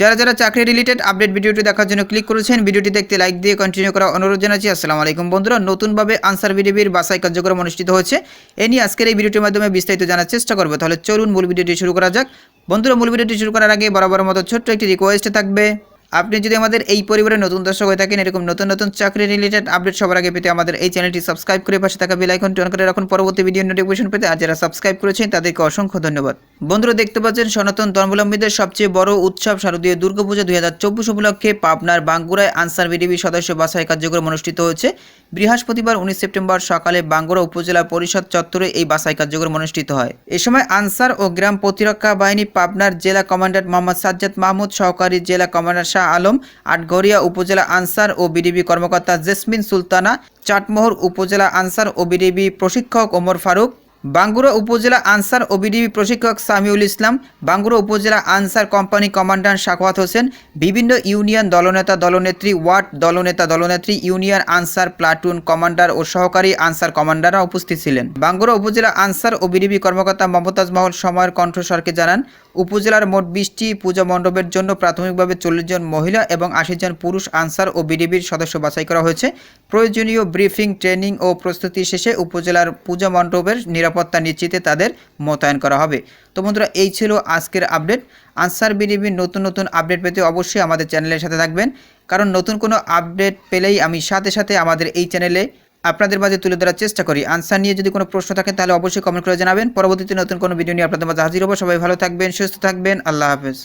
যারা যারা চাকরি রিলেটেড আপডেট ভিডিওটি দেখার জন্য ক্লিক করেছেন, ভিডিওটি দেখতে লাইক দিয়ে কন্টিনিউ করা অনুরোধ জানাচ্ছি। আসসালামু আলাইকুম বন্ধুরা, নতুনভাবে আনসার বিডিবির বাসায় কার্যক্রম অনুষ্ঠিত হয়েছে এ নিয়ে আজকের এই ভিডিওটির মাধ্যমে বিস্তারিত জানার চেষ্টা করব। তাহলে চলুন মূল ভিডিওটি শুরু করা যাক। বন্ধুরা, মূল ভিডিওটি শুরু করার আগে বরাবর মতো ছোট্ট একটি রিকোয়েস্ট থাকবে। আপনি যদি আমাদের এই পরিবারের নতুন দর্শক হয়ে থাকেন, এরকম নতুন নতুন চাকরি রিলেটেড আপডেট সবার আগে পেতে আমাদের এই চ্যানেলটি সাবস্ক্রাইব করে পাশে থাকা বেল অন করে রাখুন। পরবর্তী ভিডিও নোটিফিকেশন পেতে আর যারা সাবস্ক্রাইব করেছেন, তাদেরকে অসংখ্য ধন্যবাদ। বন্ধুরা, দেখতে পাচ্ছেন সনাতন ধর্মাবলম্বীদের সবচেয়ে বড় উৎসব শারদীয় দুর্গাপূজা দুই হাজার চব্বিশ উপলক্ষে পাবনার বাঙ্গুরায় আনসার বিডিবি সদস্য বাছাই কার্যক্রম অনুষ্ঠিত হয়েছে। বৃহস্পতিবার উনিশ সেপ্টেম্বর সকালে বাঙ্গুরা উপজেলা পরিষদ চত্বরে এই বাছাই কার্যক্রম অনুষ্ঠিত হয়। এ সময় আনসার ও গ্রাম প্রতিরক্ষা বাহিনী পাবনার জেলা কমান্ডার মোহাম্মদ সাজ্জাদ মাহমুদ, সহকারী জেলা কমান্ডার শাহ আলম, আটগড়িয়া উপজেলা আনসার ও বিডিবি কর্মকর্তা জেসমিন সুলতানা, চাটমোহর উপজেলা আনসার ও বিডিবি প্রশিক্ষক ওমর ফারুক বাঙ্গুরা উপজেলা আনসার ও বিডিবি প্রশিক্ষক সামিউল ইসলাম, বাঙ্গুরা উপজেলা আনসার কোম্পানি কমান্ডার শাকওয়াত হোসেন, বিভিন্ন ইউনিয়ন দলনেতা দলনেত্রী, ওয়ার্ড দলনেতা দলনেত্রী, ইউনিয়ন আনসার প্লাটুন কমান্ডার ও সহকারী আনসার কমান্ডাররা উপস্থিত ছিলেন। বাঙ্গুরা উপজেলা আনসার ও বিডিবি কর্মকর্তা মমতাজ মহল সময়ের কণ্ঠস্বরকে জানান, উপজেলার মোট বিশটি পূজা মণ্ডপের জন্য প্রাথমিকভাবে চল্লিশ জন মহিলা এবং আশি জন পুরুষ আনসার ও বিডিবির সদস্য বাছাই করা হয়েছে। প্রয়োজনীয় ব্রিফিং, ট্রেনিং ও প্রস্তুতি শেষে উপজেলার পূজা মণ্ডপের নিরাপত্তা নিশ্চিতে তাদের মোতায়েন করা হবে। তো বন্ধুরা, এই ছিল আজকের আপডেট। আনসার বিডিবির নতুন নতুন আপডেট পেতে অবশ্যই আমাদের চ্যানেলের সাথে থাকবেন। কারণ নতুন কোনো আপডেট পেলেই আমি সাথে সাথে আমাদের এই চ্যানেলে আপনাদের মাঝে তুলে ধরার চেষ্টা করি। আনসার নিয়ে যদি কোনো প্রশ্ন থাকে, তাহলে অবশ্যই কমেন্ট করে জানাবেন। পরবর্তীতে নতুন কোনো ভিডিও নিয়ে আপনাদের মাঝে হাজির হব। সবাই ভালো থাকবেন, সুস্থ থাকবেন। আল্লাহ হাফেজ।